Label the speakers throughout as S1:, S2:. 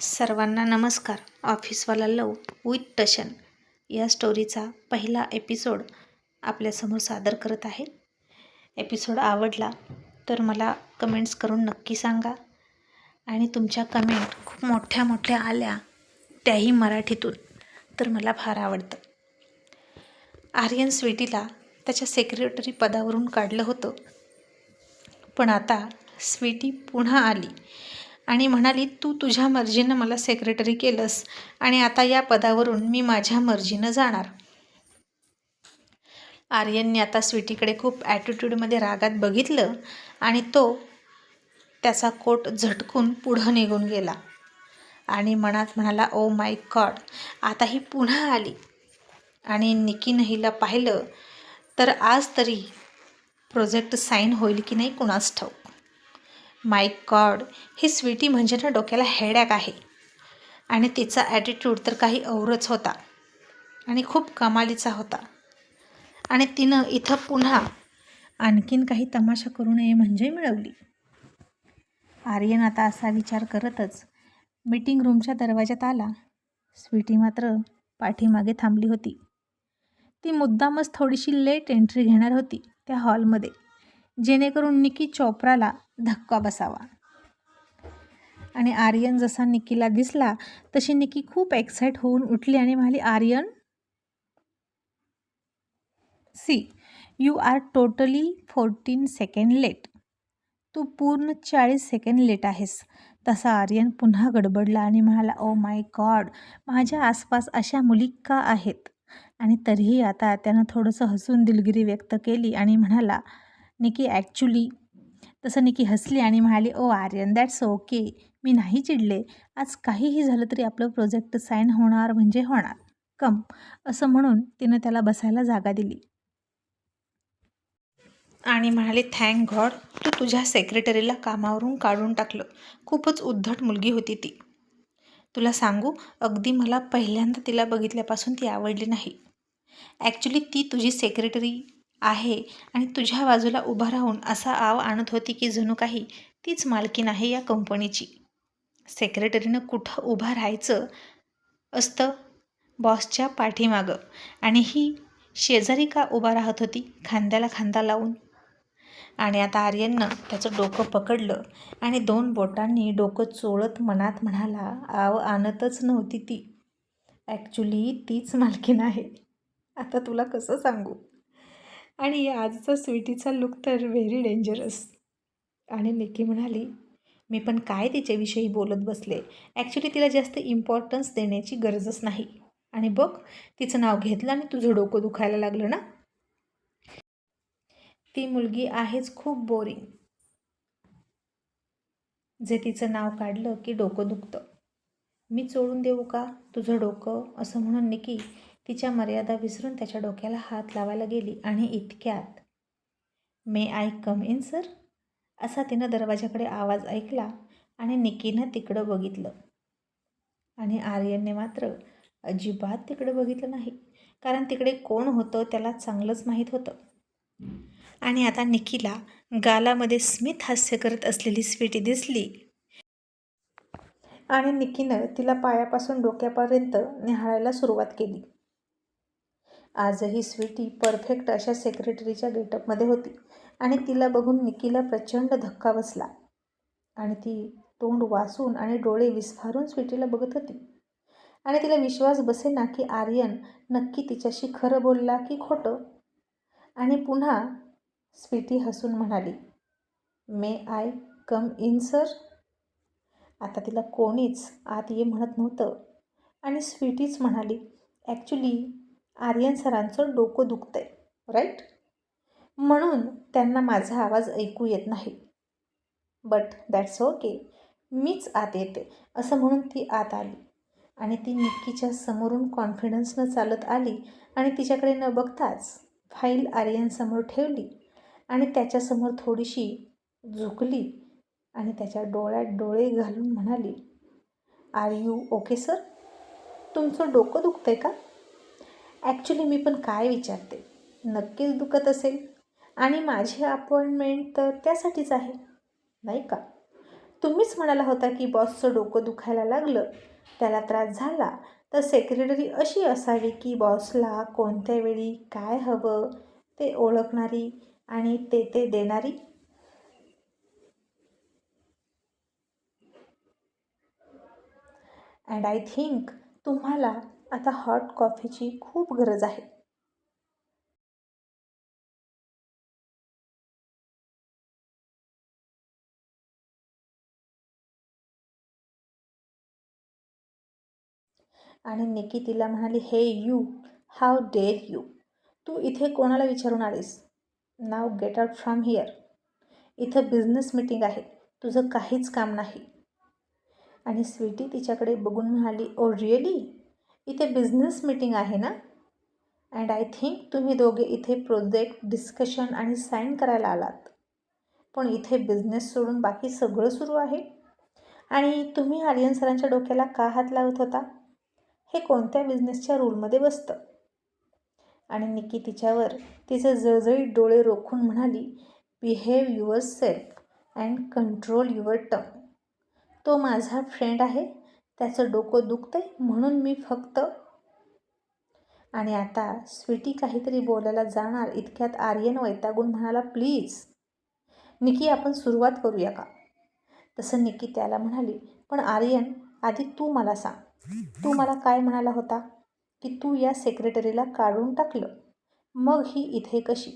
S1: सर्वांना नमस्कार. ऑफिसवाला लव विथ टशन या स्टोरीचा पहिला एपिसोड आपल्यासमोर सादर करत आहे. एपिसोड आवडला तर मला कमेंट्स करून नक्की सांगा आणि तुमच्या कमेंट खूप मोठ्या मोठ्या आल्या त्याही मराठीतून तर मला फार आवडतं. आर्यन स्वीटीला त्याच्या सेक्रेटरी पदावरून काढलं होतं. पण आता स्वीटी पुन्हा आली. आणि म्हणाली तू तुझ्या मर्जीनं मला सेक्रेटरी केलंस आणि आता या पदावरून मी माझ्या मर्जीनं जाणार. आर्यनने आता स्वीटीकडे खूप ॲटिट्यूडमध्ये रागात बघितलं आणि तो त्याचा कोट झटकून पुढं निघून गेला. आणि मनात म्हणाला ओ माय गॉड आता ही पुन्हा आली. आणि निकीनं हिला पाहिलं तर आज तरी प्रोजेक्ट साईन होईल की नाही कुणास ठाऊ माय गॉड ही स्वीटी म्हणजे ना डोक्याला हेडॅक आहे. आणि तिचा ॲटिट्यूड तर काही औरच होता. आणि खूप कमालीचा होता. आणि तिनं इथं पुन्हा आणखीन काही तमाशा करू नये म्हणजे मिळवली. आर्यन आता असा विचार करतच मीटिंग रूमच्या दरवाज्यात आला. स्वीटी मात्र पाठीमागे थांबली होती. ती मुद्दामच थोडीशी लेट एंट्री घेणार होती त्या हॉलमध्ये जेणेकरून निकी चोप्राला धक्का बसावा. आणि आर्यन जसा निकीला दिसला तशी निकी खूप एक्साइट होऊन उठली आणि म्हणाली Aryan see you are totally fourteen second late तू पूर्ण चाळीस सेकंड लेट आहेस. तसा आर्यन पुन्हा गडबडला आणि म्हणाला ओ माय गॉड माझ्या आसपास अशा मुली का आहेत? आणि तरीही आता त्यानं थोडंसं हसून दिलगिरी व्यक्त केली आणि म्हणाला निकी ॲक्च्युली तसं निकी हसली आणि म्हणाली ओ आर्यन दॅट्स ओके मी नाही चिडले. आज काहीही झालं तरी आपलं प्रोजेक्ट साईन होणार म्हणजे होणार. कम असं म्हणून तिनं त्याला बसायला जागा दिली. आणि म्हणाली थँक गॉड तू तुझ्या सेक्रेटरीला कामावरून काढून टाकलं. खूपच उद्धट मुलगी होती ती. तुला सांगू अगदी मला पहिल्यांदा तिला बघितल्यापासून ती आवडली नाही. ॲक्च्युली ती तुझी सेक्रेटरी आहे. आणि तुझ्या बाजूला उभा राहून असा आव आणत होती की जणू काही तीच मालकीन आहे या कंपनीची. सेक्रेटरीनं कुठं उभं राहायचं असतं? बॉसच्या पाठीमागं. आणि ही शेजारी का उभा राहत होती? खांद्याला खांदा लावून. आणि आता आर्यननं त्याचं डोकं पकडलं आणि दोन बोटांनी डोकं चोळत मनात म्हणाला आव आणतच नव्हती ती. ॲक्च्युली तीच मालकीन आहे. आता तुला कसं सांगू? आणि आजचा स्वीटीचा लुक तर व्हेरी डेंजरस आणि निकी म्हणाली मी पण काय तिच्याविषयी बोलत बसले? ॲक्च्युली तिला जास्त इम्पॉर्टन्स देण्याची गरजच नाही. आणि बघ तिचं नाव घेतलं आणि तुझं डोकं दुखायला लागलं ना? ती मुलगी आहेच खूप बोरिंग जे तिचं नाव काढलं की डोकं दुखतं. मी चोळून देऊ का तुझं डोकं? असं म्हणून निकी तिच्या मर्यादा विसरून त्याच्या डोक्याला हात लावायला गेली आणि इतक्यात may I come in sir असा तिनं दरवाजाकडे आवाज ऐकला आणि निकीनं तिकडं बघितलं. आणि आर्यनने मात्र अजिबात तिकडं बघितलं नाही कारण तिकडे कोण होतं त्याला चांगलंच माहीत होतं. आणि आता निकीला गालामध्ये स्मित हास्य करत असलेली स्वीटी दिसली. आणि निकीनं तिला पायापासून डोक्यापर्यंत निहाळायला सुरुवात केली. आजही स्वीटी परफेक्ट अशा सेक्रेटरीच्या गेटअपमध्ये होती आणि तिला बघून निकीला प्रचंड धक्का बसला. आणि ती तोंड वासून आणि डोळे विस्फारून स्वीटीला बघत होती. आणि तिला विश्वास बसे ना की आर्यन नक्की तिच्याशी खरं बोलला की खोटं. आणि पुन्हा स्वीटी हसून म्हणाली may I come in sir आता तिला कोणीच आत ये म्हणत नव्हतं. आणि स्वीटीच म्हणाली ॲक्च्युली आर्यन सरांचं डोकं दुखतंय राईट म्हणून त्यांना माझा आवाज ऐकू येत नाही. बट दॅट्स ओके मीच आत येते असं म्हणून ती आत आली. आणि ती निक्कीच्या समोरून कॉन्फिडन्सनं चालत आली आणि तिच्याकडे न बघताच फाईल आर्यनसमोर ठेवली आणि त्याच्यासमोर थोडीशी झुकली आणि त्याच्या डोळ्यात डोळे घालून म्हणाली आर यू ओके सर तुमचं डोकं दुखतंय का? ॲक्च्युली मी पण काय विचारते? नक्कीच दुखत असेल. आणि माझी अपॉइंटमेंट तर त्यासाठीच आहे नाही का? तुम्हीच म्हणाला होता की बॉसचं डोकं दुखायला लागलं. त्याला त्रास झाला. तर सेक्रेटरी अशी असावी की बॉसला कोणत्या वेळी काय हवं ते ओळखणारी आणि ते ते देणारी? अँड आय थिंक तुम्हाला आता हॉट कॉफीची खूप गरज आहे. आणि निकी तिला म्हणाली hey you how dare you तू इथे कोणाला विचारून आलीस? Now get out from here इथं बिझनेस मीटिंग आहे. तुझं काहीच काम नाही. आणि स्वीटी तिच्याकडे बघून म्हणाली oh, ओ रिअली इथे बिझनेस मीटिंग आहे ना? अँड आय थिंक तुम्ही दोघे इथे प्रोजेक्ट डिस्कशन आणि साईन करायला आलात. पण इथे बिझनेस सोडून बाकी सगळं सुरू आहे. आणि तुम्ही आर्यन सरांच्या डोक्याला का हात लावत होता? हे कोणत्या बिझनेसच्या रूलमध्ये बसतं? आणि निकी तिच्यावर तिचे जळजळीत डोळे रोखून म्हणाली behave yourself and control your tongue तो माझा फ्रेंड आहे. त्याचं डोकं दुखतंय म्हणून मी फक्त आणि आता स्वीटी काहीतरी बोलायला जाणार इतक्यात आर्यन वैतागून म्हणाला प्लीज निकी आपण सुरुवात करूया का? तसं निकी त्याला म्हणाली पण आर्यन आधी तू मला सांग. तू मला काय म्हणाला होता? की तू या सेक्रेटरीला काढून टाकलं. मग ही इथे कशी?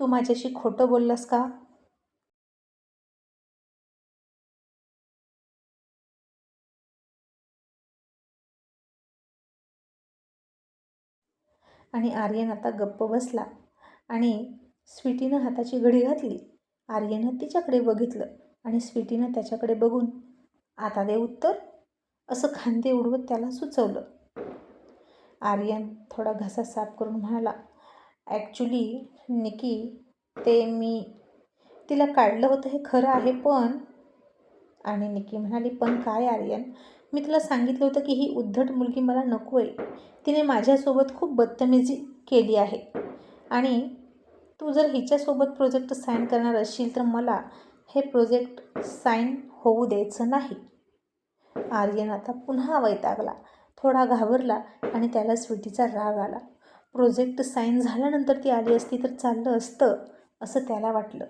S1: तू माझ्याशी खोटं बोललंस का? आणि आर्यन आता गप्प बसला आणि स्वीटीनं हाताची घडी घातली. आर्यनं तिच्याकडे बघितलं आणि स्वीटीनं त्याच्याकडे बघून आता दे उत्तर. असं खांदे उडवत त्याला सुचवलं. आर्यन थोडा घसा साफ करून म्हणाला ॲक्च्युली निकी ते मी तिला काढलं होतं हे खरं आहे पण आणि निकी म्हणाली पण काय आर्यन मी तुला सांगितलं होतं की ही उद्धट मुलगी मला नको आहे तिने माझ्यासोबत खूप बदतमीजी केली आहे. आणि तू जर हिच्यासोबत प्रोजेक्ट साईन करणार असशील तर मला हे प्रोजेक्ट साईन होऊ द्यायचं नाही. आर्यन आता पुन्हा वैतागला. थोडा घाबरला आणि त्याला स्वीटीचा राग आला. प्रोजेक्ट साईन झाल्यानंतर ती आली असती तर चाललं असतं असं त्याला वाटलं.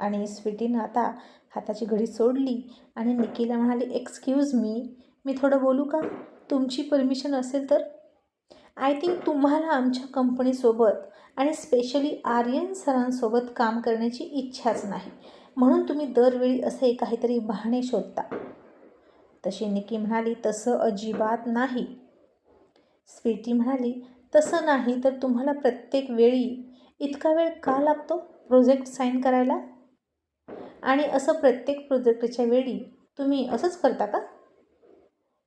S1: आणि स्वीटीनं आता हाताची घडी सोडली आणि निकीला म्हणाली एक्सक्यूज मी मी थोडं बोलू का? तुमची परमिशन असेल तर? आय थिंक तुम्हाला आमच्या कंपनीसोबत आणि स्पेशली आर्यन सरांसोबत काम करण्याची इच्छाच नाही. म्हणून तुम्ही दरवेळी असे काहीतरी बहाणे शोधता. तशी निकी म्हणाली तसं अजिबात नाही. स्वीटी म्हणाली तसं नाही तर तुम्हाला प्रत्येक वेळी इतका वेळ का लागतो प्रोजेक्ट साईन करायला? आणि असं प्रत्येक प्रोजेक्टच्या वेळी तुम्ही असंच करता का?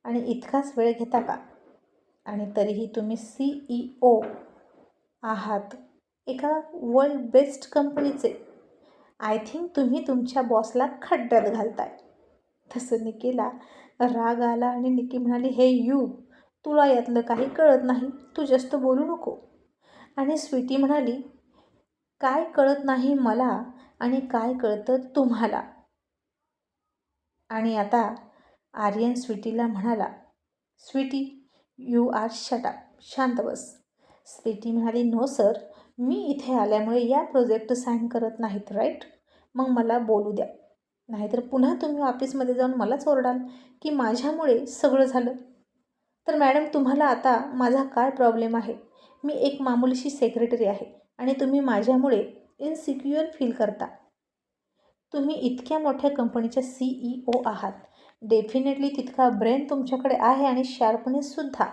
S1: आणि इतकाच वेळ घेता का? आणि तरीही तुम्ही सी ई ओ आहात. एका वर्ल्ड बेस्ट कंपनीचे आय थिंक तुम्ही तुमच्या बॉसला खड्ड्यात घालताय. तसं निकीला राग आला आणि निकी म्हणाली हे यू तुला यातलं काही कळत नाही. तू जास्त बोलू नको. आणि स्वीटी म्हणाली काय कळत नाही मला. आणि काय कळतं तुम्हाला? आणि आता आर्यन स्वीटीला म्हणाला स्वीटी यू आर शटा शांत बस. स्वीटी म्हणाली नो सर मी इथे आल्यामुळे या प्रोजेक्ट साईन करत नाहीत राईट? मग मला बोलू द्या. नाहीतर पुन्हा तुम्ही ऑफिसमध्ये जाऊन मलाच ओरडाल की माझ्यामुळे सगळं झालं. तर मॅडम तुम्हाला आता माझा काय प्रॉब्लेम आहे? मी एक मामुलीशी सेक्रेटरी आहे आणि तुम्ही माझ्यामुळे इनसिक्युअर फील करता. तुम्ही इतक्या मोठ्या कंपनीच्या सी ई ओ आहात. डेफिनेटली तितका ब्रेन तुमच्याकडे आहे आणि शार्पनेससुद्धा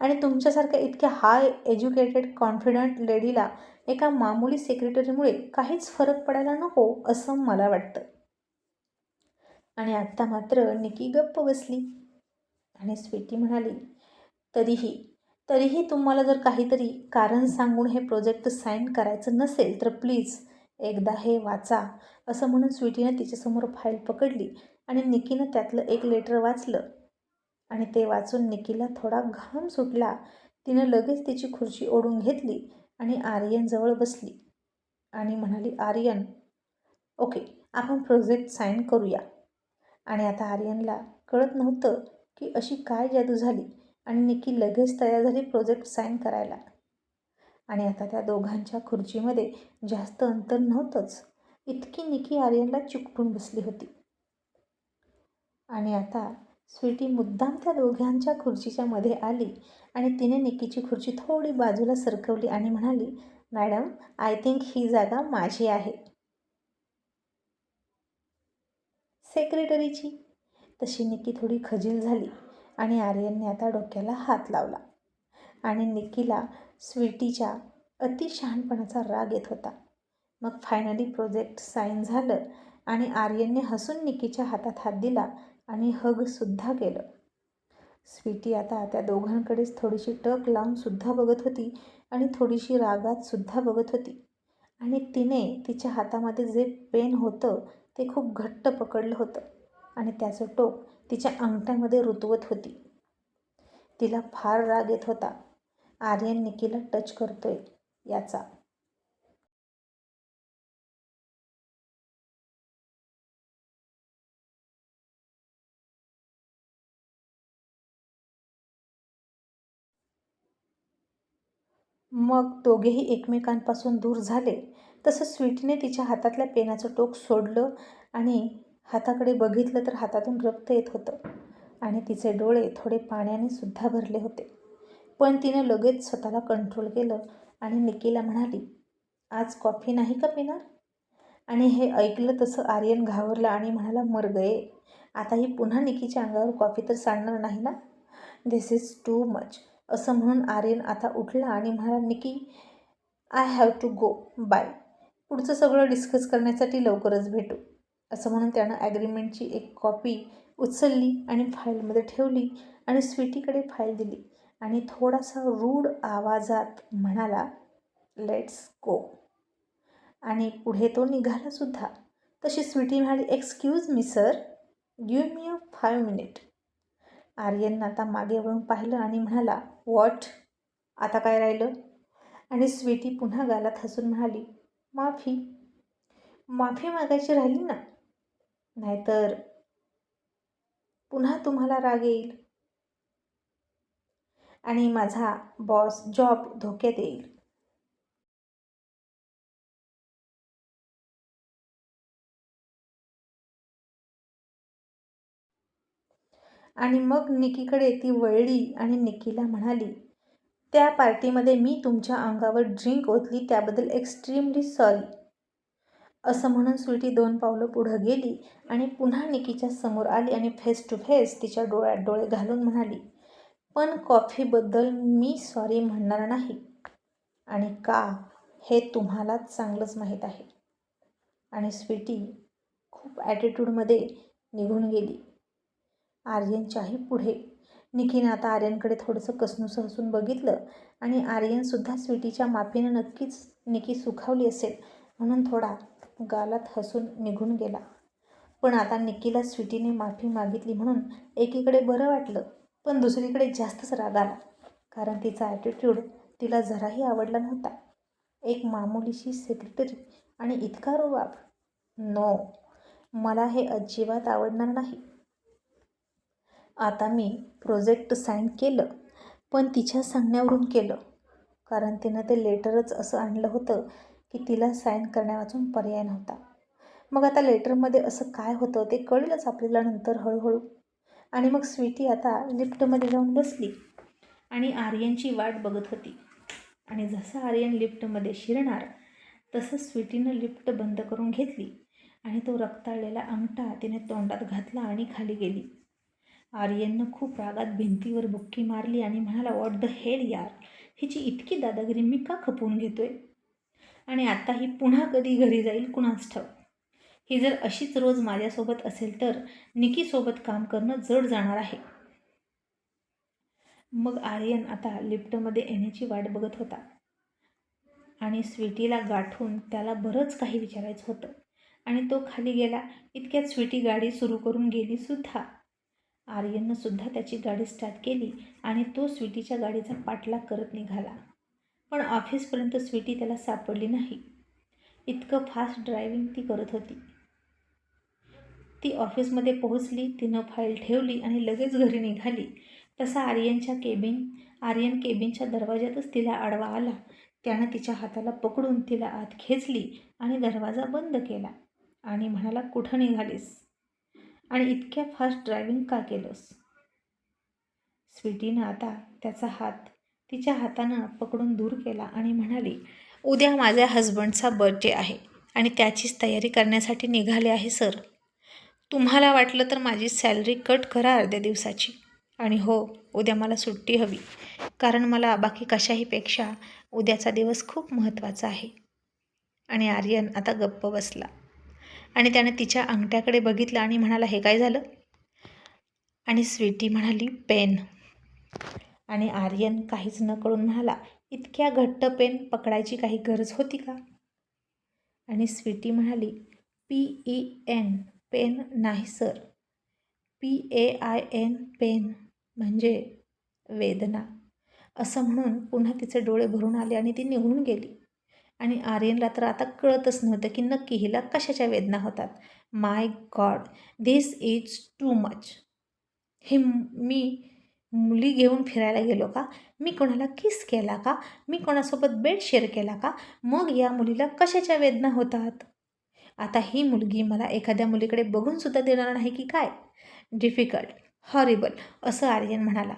S1: आणि तुमच्यासारख्या इतक्या हाय एज्युकेटेड कॉन्फिडंट लेडीला एका मामुली सेक्रेटरीमुळे काहीच फरक पडायला नको असं मला वाटतं. आणि आत्ता मात्र निकी गप्प बसली. आणि स्वीटी म्हणाली तरीही तरीही तुम्हाला जर काहीतरी कारण सांगून हे प्रोजेक्ट साईन करायचं नसेल तर प्लीज एकदा हे वाचा. असं म्हणून स्वीटीनं तिच्यासमोर फाईल पकडली आणि निकीनं त्यातलं एक लेटर वाचलं. आणि ते वाचून निकीला थोडा घाम सुटला. तिनं लगेच तिची खुर्ची ओढून घेतली आणि आर्यनजवळ बसली आणि म्हणाली आर्यन ओके आपण प्रोजेक्ट साईन करूया. आणि आता आर्यनला कळत नव्हतं की अशी काय जादू झाली. आणि निकी लगेच तयार झाली प्रोजेक्ट साईन करायला. आणि आता त्या दोघांच्या खुर्चीमध्ये जास्त अंतर नव्हतंच इतकी निकी आर्यनला चिकटून बसली होती. आणि आता स्वीटी मुद्दाम त्या दोघांच्या खुर्चीच्या मध्ये आली आणि तिने निकीची खुर्ची थोडी बाजूला सरकवली आणि म्हणाली मॅडम आय थिंक ही जागा माझी आहे. सेक्रेटरीची? तशी निकी थोडी खजील झाली. आणि आर्यनने आता डोक्याला हात लावला आणि निकीला स्वीटीच्या अतिशहाणपणाचा राग येत होता. मग फायनली प्रोजेक्ट साईन झालं आणि आर्यनने हसून निकीच्या हातात हात दिला आणि हगसुद्धा केलं. स्वीटी आता त्या दोघांकडेच थोडीशी टक लावूनसुद्धा बघत होती आणि थोडीशी रागातसुद्धा बघत होती. आणि तिने तिच्या हातामध्ये जे पेन होतं ते खूप घट्ट पकडलं होतं आणि त्याचं टोक तिच्या अंगठ्यामध्ये रुतवत होती. तिला फार राग येत होता. आर्यन निकीला टच करतोय याचा. मग दोघेही एकमेकांपासून दूर झाले. तसं स्वीटीने तिच्या हातातल्या पेनाचं टोक सोडलं आणि हाताकडे बघितलं तर हातातून रक्त येत होतं आणि तिचे डोळे थोडे पाण्याने सुद्धा भरले होते. पण तिने लगेच स्वतःला कंट्रोल केलं आणि निकीला म्हणाली आज कॉफी नाही का पिणार? आणि हे ऐकलं तसं आर्यन घाबरला आणि म्हणाला मर गये. आता ही पुन्हा निकीच्या अंगावर कॉफी तर सांडणार नाही ना? दिस इज टू मच असं म्हणून आर्यन आता उठला आणि म्हणाला Nikki I have to go bye पुढचं सगळं डिस्कस करण्यासाठी लवकरच भेटू. असं म्हणून त्यानं ॲग्रीमेंटची एक कॉपी उचलली आणि फाईलमध्ये ठेवली आणि स्वीटीकडे फाईल दिली. आणि थोडासा रूढ आवाजात म्हणाला लेट्स गो आणि पुढे तो निघालासुद्धा तशी स्वीटी म्हणाली excuse me sir give me a five minute Aryan आता मागे वळून पाहिलं आणि म्हणाला वॉट आता काय राहिलं? आणि स्वीटी पुन्हा गालात हसून म्हणाली माफी. माफी मागायची राहिली ना. नाहीतर पुन्हा तुम्हाला राग येईल. आणि माझा बॉस जॉब धोक्यात येईल. आणि मग निकीकडे ती वळली आणि निकीला म्हणाली त्या पार्टीमध्ये मी तुमच्या अंगावर ड्रिंक ओतली त्याबद्दल एक्स्ट्रीमली सॉरी असं म्हणून स्वीटी दोन पावलं पुढं गेली आणि पुन्हा निकीच्या समोर आली आणि फेस टू फेस तिच्या डोळ्यात डोळे घालून म्हणाली पण कॉफीबद्दल मी सॉरी म्हणणार नाही. आणि का? हे तुम्हालाच चांगलंच माहीत आहे. आणि स्वीटी खूप ॲटिट्यूडमध्ये निघून गेली. आर्यनच्याही पुढे. निकीनं आता आर्यनकडे थोडंसं कसनूस हसून बघितलं आणि आर्यनसुद्धा स्वीटीच्या माफीनं नक्कीच निकी सुखावली असेल म्हणून थोडा गालात हसून निघून गेला. पण आता निकीला स्वीटीने माफी मागितली म्हणून एकीकडे बरं वाटलं पण दुसरीकडे जास्तच राग आला. कारण तिचा ॲटिट्यूड तिला जराही आवडला नव्हता. एक मामुलीशी सेक्रेटरी आणि इतका रुबाब. नो मला हे अजिबात आवडणार नाही. आता मी प्रोजेक्ट साईन केलं पण तिच्या सांगण्यावरून केलं. कारण तिनं ते लेटरच असं आणलं होतं की तिला साईन करण्यावाचून पर्याय नव्हता. मग आता लेटरमध्ये असं काय होतं ते कळेलच आपल्याला नंतर हळूहळू. आणि मग स्वीटी आता लिफ्टमध्ये जाऊन बसली. आणि आर्यनची वाट बघत होती. आणि जसं आर्यन लिफ्टमध्ये शिरणार तसं स्वीटीनं लिफ्ट बंद करून घेतली. आणि तो रक्ताळलेला अंगठा तिने तोंडात घातला आणि खाली गेली. आर्यननं खूप रागात भिंतीवर बुक्की मारली आणि म्हणाला वॉट द हेड यार? हिची इतकी दादागिरी मी का खपवून घेतोय? आणि आता ही पुन्हा कधी घरी जाईल कुणाच ठाऊ ही जर अशीच रोज माझ्यासोबत असेल तर निकीसोबत काम करणं जड जाणार आहे. मग आर्यन आता लिफ्टमध्ये येण्याची वाट बघत होता. आणि स्वीटीला गाठून त्याला बरंच काही विचारायचं होतं. आणि तो खाली गेला इतक्यात स्वीटी गाडी सुरू करून गेली सुद्धा. आर्यननं सुद्धा त्याची गाडी स्टार्ट केली आणि तो स्वीटीच्या गाडीचा पाठलाग करत निघाला. पण ऑफिसपर्यंत स्वीटी त्याला सापडली नाही. इतकं फास्ट ड्रायव्हिंग ती करत होती. ती ऑफिसमध्ये पोहोचली तिनं फाईल ठेवली आणि लगेच घरी निघाली. तसा आर्यनच्या केबिन आर्यन केबिनच्या दरवाज्यातच तिला आडवा आला. त्यानं तिच्या हाताला पकडून तिला आत खेचली आणि दरवाजा बंद केला आणि म्हणाला कुठं निघालीस? आणि इतक्या फास्ट ड्रायव्हिंग का केलंस? स्वीटीनं आता त्याचा हात तिच्या हातानं पकडून दूर केला आणि म्हणाली उद्या माझ्या हजबंडचा बर्थडे आहे आणि त्याचीच तयारी करण्यासाठी निघाले आहे सर तुम्हाला वाटलं तर माझी सॅलरी कट करा अर्ध्या दिवसाची. आणि हो उद्या मला सुट्टी हवी. कारण मला बाकी कशाहीपेक्षा उद्याचा दिवस खूप महत्त्वाचा आहे. आणि आर्यन आता गप्प बसला. आणि त्याने तिच्या अंगठ्याकडे बघितलं आणि म्हणाला हे काय झालं? आणि स्वीटी म्हणाली पेन. आणि आर्यन काहीच न कळून म्हणाला इतक्या घट्ट पेन पकडायची काही गरज होती का? आणि स्वीटी म्हणाली पी ई एन पेन नाही sir. P A I N pain म्हणजे वेदना. असं म्हणून पुन्हा तिचे डोळे भरून आले आणि ती निघून गेली. आणि आर्यनला तर आता कळतच नव्हतं की नक्की हिला कशाच्या वेदना होतात. My god this is too much. हे मी मुली घेऊन फिरायला गेलो का? मी कोणाला किस केला का? मी कोणासोबत बेड शेअर केला का? मग या मुलीला कशाच्या वेदना होतात? आता ही मुलगी मला एखाद्या मुलीकडे बघूनसुद्धा देणार नाही की काय? डिफिकल्ट हॉरिबल असं आर्यन म्हणाला.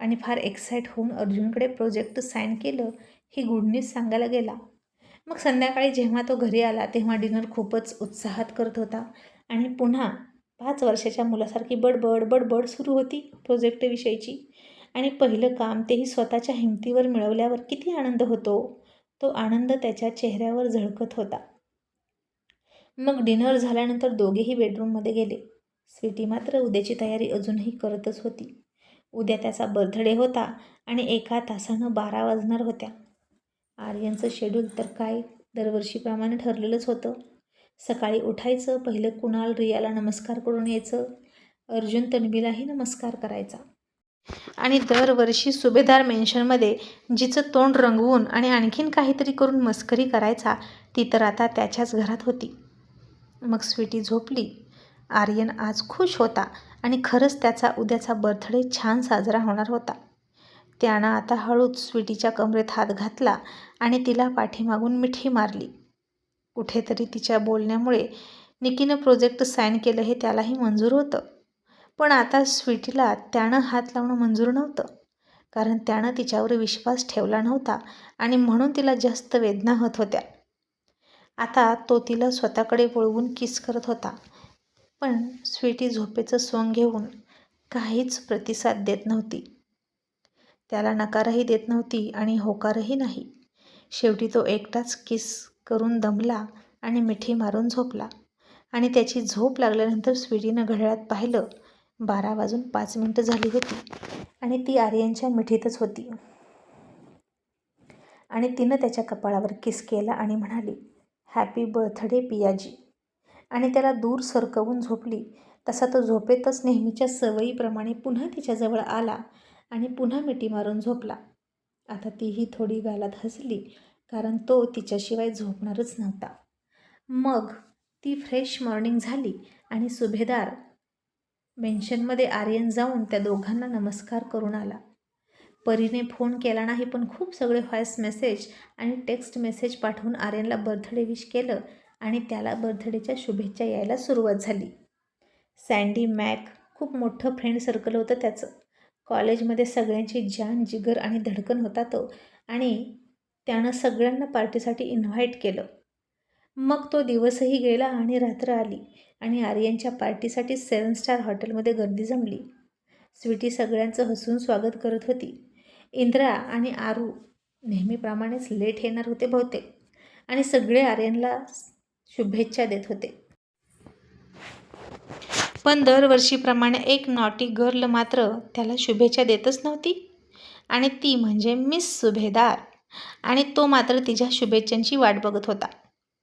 S1: आणि फार एक्साईट होऊन अर्जुनकडे प्रोजेक्ट साईन केलं. ही गुड न्यूज सांगायला गेला. मग संध्याकाळी जेव्हा तो घरी आला तेव्हा डिनर खूपच उत्साहात करत होता. आणि पुन्हा पाच वर्षाच्या मुलासारखी बडबड बडबड सुरू होती प्रोजेक्टविषयीची आणि पहिलं काम तेही स्वतःच्या हिमतीवर मिळवल्यावर किती आनंद होतो? तो आनंद त्याच्या चेहऱ्यावर झळकत होता. मग डिनर झाल्यानंतर दोघेही बेडरूममध्ये गेले. स्वीटी मात्र उद्याची तयारी अजूनही करतच होती. उद्या त्याचा बर्थडे होता आणि एका तासानं बारा वाजणार होत्या. आर्यनचं शेड्यूल तर काय? दरवर्षीप्रमाणे ठरलेलंच होतं. सकाळी उठायचं पहिलं कुणाल रियाला नमस्कार करून यायचं. अर्जुन तन्वीलाही नमस्कार करायचा. आणि दरवर्षी सुभेदार मेन्शनमध्ये जिचं तोंड रंगवून आणि आणखीन काहीतरी करून मस्करी करायचा ती तर आता त्याच्याच घरात होती. मग स्वीटी झोपली. आर्यन आज खुश होता आणि खरंच त्याचा उद्याचा बर्थडे छान साजरा होणार होता. त्यानं आता हळूच स्वीटीच्या कमरेत हात घातला आणि तिला पाठीमागून मिठी मारली. कुठेतरी तिच्या बोलण्यामुळे निकीनं प्रोजेक्ट साईन केलं हे त्यालाही मंजूर होतं. पण आता स्वीटीला त्यानं हात लावणं मंजूर नव्हतं. कारण त्यानं तिच्यावर विश्वास ठेवला नव्हता आणि म्हणून तिला जास्त वेदना होत होत्या. आता तो तिला स्वतःकडे वळवून किस करत होता. पण स्वीटी झोपेचं सोंग घेऊन काहीच प्रतिसाद देत नव्हती. त्याला नकारही देत नव्हती आणि होकारही नाही. शेवटी तो एकटाच किस करून दमला आणि मिठी मारून झोपला. आणि त्याची झोप लागल्यानंतर स्वीडीनं घड्याळात पाहिलं. बारा वाजून पाच मिनटं झाली होती आणि ती आर्यनच्या मिठीतच होती. आणि तिनं त्याच्या कपाळावर किस केला आणि म्हणाली हॅपी बर्थडे पियाजी. आणि त्याला दूर सरकवून झोपली. तसा तो झोपेतच नेहमीच्या सवयीप्रमाणे पुन्हा तिच्याजवळ आला आणि पुन्हा मिठी मारून झोपला. आता तीही थोडी गालात हसली कारण तो तिच्याशिवाय झोपणारच नव्हता. मग ती फ्रेश मॉर्निंग झाली आणि सुभेदार मेन्शनमध्ये आर्यन जाऊन त्या दोघांना नमस्कार करून आला. परीने फोन केला नाही पण खूप सगळे व्हॉइस मेसेज आणि टेक्स्ट मेसेज पाठवून आर्यनला बर्थडे विश केलं आणि त्याला बर्थडेच्या शुभेच्छा यायला सुरुवात झाली. सँडी मॅक खूप मोठं फ्रेंड सर्कल होतं त्याचं. कॉलेजमध्ये सगळ्यांची जान जिगर आणि धडकन होता तो. आणि त्यानं सगळ्यांना पार्टीसाठी इन्व्हाइट केलं. मग तो दिवसही गेला आणि रात्र आली आणि आर्यनच्या पार्टीसाठी सेवन स्टार हॉटेलमध्ये गर्दी जमली. स्वीटी सगळ्यांचं हसून स्वागत करत होती. इंद्रा आणि आरू नेहमीप्रमाणेच लेट येणार होते बहुतेक आणि सगळे आर्यनला शुभेच्छा देत होते. पण दरवर्षीप्रमाणे एक नॉटी गर्ल मात्र त्याला शुभेच्छा देतच नव्हती. आणि ती म्हणजे मिस सुभेदार. आणि तो मात्र तिच्या शुभेच्छांची वाट बघत होता.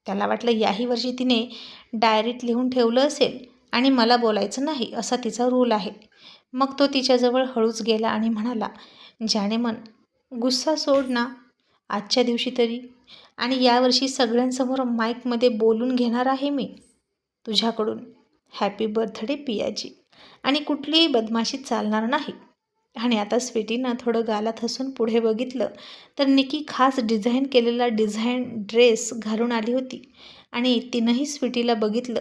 S1: त्याला वाटलं याही वर्षी तिने डायरीत लिहून ठेवलं असेल आणि मला बोलायचं नाही असा तिचा रूल आहे. मग तो तिच्याजवळ हळूच गेला आणि म्हणाला ज्याने मन गुस्सा सोड ना आजच्या दिवशी तरी. आणि यावर्षी सगळ्यांसमोर माईकमध्ये बोलून घेणार आहे मी. तुझ्याकडून हॅपी बर्थडे पियाजी. आणि कुठलीही बदमाशी चालणार नाही. आणि आता स्वीटीनं थोडं गालात हसून पुढे बघितलं तर निकी खास डिझाईन केलेला डिझाईन ड्रेस घालून आली होती आणि तिनंही स्वीटीला बघितलं.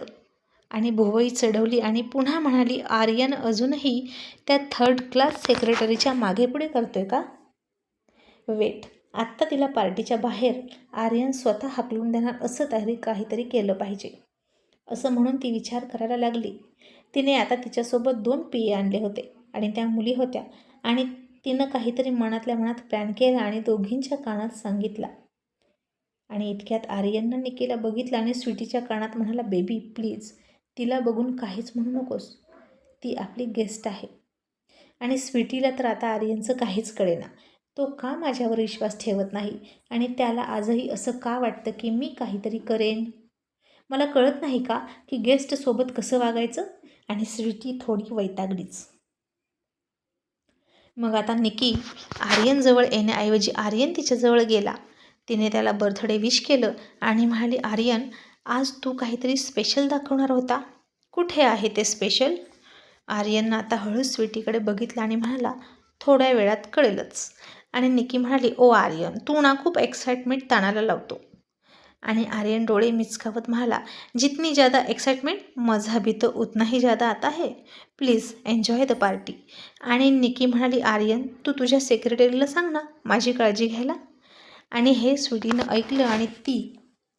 S1: आणि भुवई चढवली आणि पुन्हा म्हणाली आर्यन अजूनही त्या थर्ड क्लास सेक्रेटरीच्या मागे पुढे करतोय का? वेट आत्ता तिला पार्टीच्या बाहेर आर्यन स्वतः हाकलून देणार असं तरी काहीतरी केलं पाहिजे. असं म्हणून ती विचार करायला लागली. तिने आता तिच्यासोबत दोन पिये आणले होते आणि त्या मुली होत्या. आणि तिनं काहीतरी मनातल्या मनात प्लॅन केला आणि दोघींच्या कानात सांगितला. आणि इतक्यात आर्यननं निकीला बघितलं आणि स्वीटीच्या कानात म्हणाला बेबी प्लीज तिला बघून काहीच म्हणू नकोस. ती आपली गेस्ट आहे. आणि स्वीटीला तर आता आर्यनचं काहीच कळेना. तो का माझ्यावर विश्वास ठेवत नाही? आणि त्याला आजही असं का वाटतं की मी काहीतरी करेन? मला कळत नाही का की गेस्टसोबत कसं वागायचं? आणि स्वीटी थोडी वैतागलीच. मग आता निकी आर्यनजवळ येण्याऐवजी आर्यन तिच्याजवळ गेला. तिने त्याला बर्थडे विश केलं आणि म्हणाली आर्यन आज तू काहीतरी स्पेशल दाखवणार होता. कुठे आहे ते स्पेशल? आर्यननं आता हळू स्वीटीकडे बघितलं आणि म्हणाला थोड्या वेळात कळेलच. आणि निकी म्हणाली ओ आर्यन तू ना खूप एक्साइटमेंट ताणाला लावतो. आणि आर्यन डोळे मिचकावत म्हणाला जितनी ज़्यादा एक्साइटमेंट मजा भी तो उतना ही ज़्यादा आता है प्लीज एन्जॉय द पार्टी आणि निकी म्हणाली आर्यन तू तुझ्या सेक्रेटरीला सांग ना माझी काळजी घ्यायला. आणि हे स्वीटीनं ऐकलं आणि ती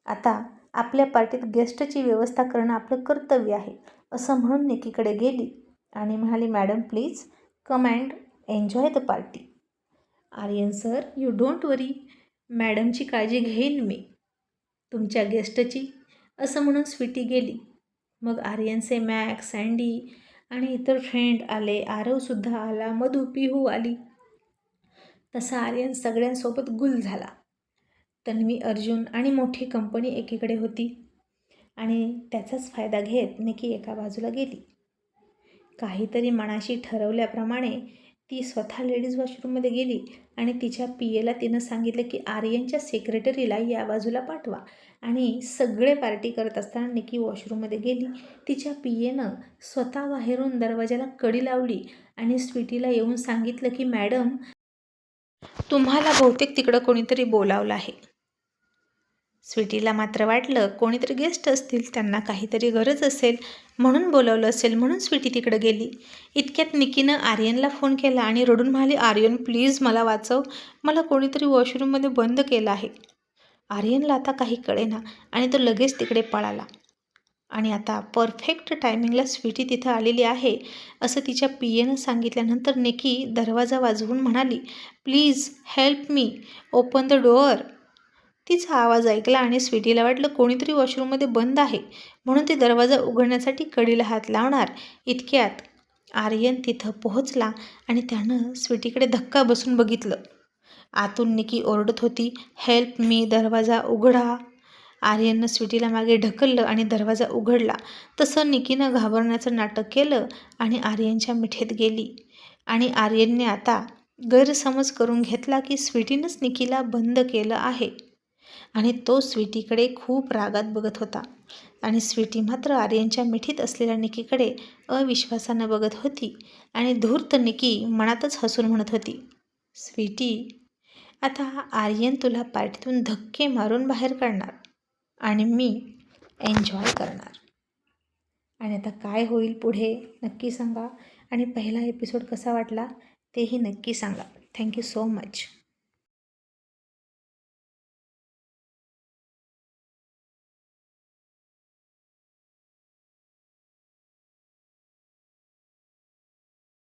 S1: आता आपल्या पार्टीत गेस्टची व्यवस्था करणं आपलं कर्तव्य आहे असं म्हणून निकीकडे गेली आणि म्हणाली madam please come and enjoy the party Aryan sir you don't worry मॅडमची काळजी घेईन मी. तुमच्या गेस्टची? असं म्हणून स्वीटी गेली. मग आर्यनचे मॅक्स सँडी आणि इतर फ्रेंड आले. आरवसुद्धा आला. मधू पिहू आली. तसा आर्यन सगळ्यांसोबत गुल झाला. तन्वी अर्जुन आणि मोठी कंपनी एकीकडे होती आणि त्याचाच फायदा घेत निकी एका बाजूला गेली. काहीतरी मनाशी ठरवल्याप्रमाणे ती स्वतः लेडीज वॉशरूममध्ये गेली आणि तिच्या पी एला तिनं सांगितलं की आर्यनच्या सेक्रेटरीला या बाजूला पाठवा. आणि सगळे पार्टी करत असताना निकी वॉशरूममध्ये गेली. तिच्या पी एनं स्वतः बाहेरून दरवाजाला कडी लावली आणि स्वीटीला येऊन सांगितलं की मॅडम तुम्हाला बहुतेक तिकडं कोणीतरी बोलावलं आहे. स्वीटीला मात्र वाटलं कोणीतरी गेस्ट असतील त्यांना काहीतरी गरज असेल म्हणून बोलावलं असेल म्हणून स्वीटी तिकडं गेली. इतक्यात निकीनं आर्यनला फोन केला आणि रडून म्हणाली आर्यन प्लीज मला वाचव. मला कोणीतरी वॉशरूममध्ये बंद केलं आहे. आर्यनला आता काही कळेना आणि तो लगेच तिकडे पळाला. आणि आता परफेक्ट टायमिंगला स्वीटी तिथं आलेली आहे असं तिच्या पी एनं सांगितल्यानंतर निकी दरवाजा वाजवून म्हणाली please help me. Open the door. तिचा आवाज ऐकला आणि स्वीटीला वाटलं कोणीतरी वॉशरूममध्ये बंद आहे म्हणून ती दरवाजा उघडण्यासाठी कडीला हात लावणार. इतक्यात आर्यन तिथं पोहोचला आणि त्यानं स्वीटीकडे धक्का बसून बघितलं. आतून निकी ओरडत होती हेल्प मी दरवाजा उघडा. आर्यननं स्वीटीला मागे ढकललं आणि दरवाजा उघडला. तसं निकीनं घाबरण्याचं नाटक केलं आणि आर्यनच्या मिठेत गेली. आणि आर्यनने आता गैरसमज करून घेतला की स्वीटीनंच निकीला बंद केलं आहे. आणि तो स्वीटीकडे खूप रागात बघत होता. आणि स्वीटी मात्र आर्यनच्या मिठीत असलेल्या निकीकडे अविश्वासानं बघत होती आणि धूर्त निकी मनातच हसून म्हणत होती स्वीटी आता आर्यन तुला पार्टीतून धक्के मारून बाहेर काढणार आणि मी एन्जॉय करणार. आणि आता काय होईल पुढे? नक्की सांगा. आणि पहिला एपिसोड कसा वाटला? तेही नक्की सांगा. Thank you so much.